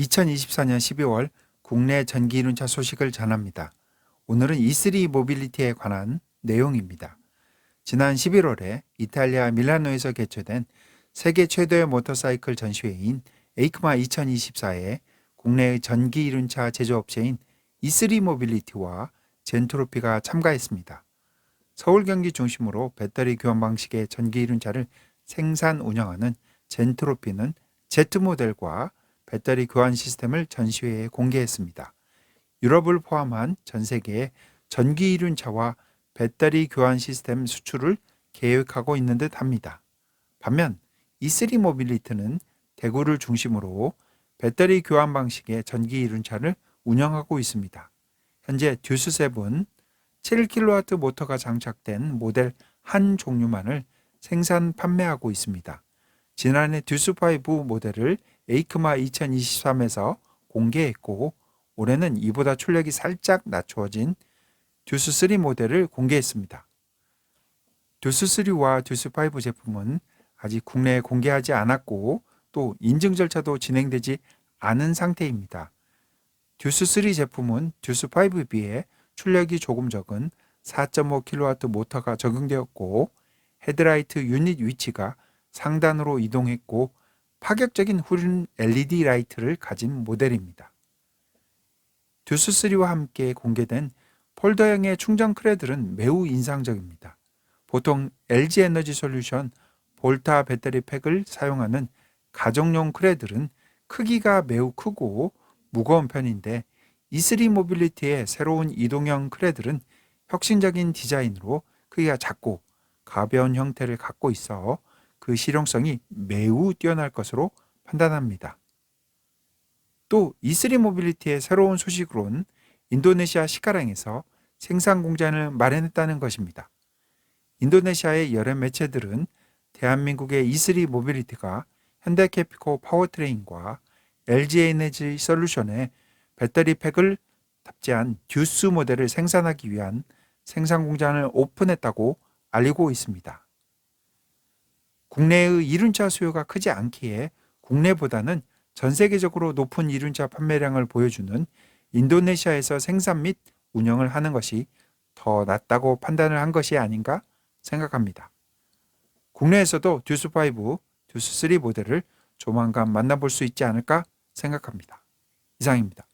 2024년 12월 국내 전기 이륜차 소식을 전합니다. 오늘은 E3 모빌리티에 관한 내용입니다. 지난 11월에 이탈리아 밀라노에서 개최된 세계 최대의 모터사이클 전시회인 에이크마 2024에 국내의 전기 이륜차 제조업체인 E3 모빌리티와 젠트로피가 참가했습니다. 서울 경기 중심으로 배터리 교환 방식의 전기 이륜차를 생산 운영하는 젠트로피는 Z 모델과 배터리 교환 시스템을 전시회에 공개했습니다. 유럽을 포함한 전 세계의 전기 이륜차와 배터리 교환 시스템 수출을 계획하고 있는 듯 합니다. 반면 E3 모빌리티는 대구를 중심으로 배터리 교환 방식의 전기 이륜차를 운영하고 있습니다. 현재 듀스 7 7kW 모터가 장착된 모델 한 종류만을 생산 판매하고 있습니다. 지난해 듀스5 모델을 에이크마 2023에서 공개했고 올해는 이보다 출력이 살짝 낮추어진 듀스3 모델을 공개했습니다. 듀스3와 듀스5 제품은 아직 국내에 공개하지 않았고 또 인증 절차도 진행되지 않은 상태입니다. 듀스3 제품은 듀스5에 비해 출력이 조금 적은 4.5kW 모터가 적용되었고 헤드라이트 유닛 위치가 상단으로 이동했고 파격적인 후륜 LED 라이트를 가진 모델입니다. 듀스3와 함께 공개된 폴더형의 충전 크레들은 매우 인상적입니다. 보통 LG 에너지 솔루션 볼타 배터리 팩을 사용하는 가정용 크레들은 크기가 매우 크고 무거운 편인데 E3 모빌리티의 새로운 이동형 크레들은 혁신적인 디자인으로 크기가 작고 가벼운 형태를 갖고 있어 그 실용성이 매우 뛰어날 것으로 판단합니다. 또 E3 모빌리티의 새로운 소식으론 인도네시아 시카랑에서 생산 공장을 마련했다는 것입니다. 인도네시아의 여러 매체들은 대한민국의 E3 모빌리티가 현대캐피코 파워트레인과 LG 에너지 솔루션의 배터리 팩을 탑재한 듀스 모델을 생산하기 위한 생산 공장을 오픈했다고 알리고 있습니다. 국내의 이륜차 수요가 크지 않기에 국내보다는 전 세계적으로 높은 이륜차 판매량을 보여주는 인도네시아에서 생산 및 운영을 하는 것이 더 낫다고 판단을 한 것이 아닌가 생각합니다. 국내에서도 듀스5, 듀스3 모델을 조만간 만나볼 수 있지 않을까 생각합니다. 이상입니다.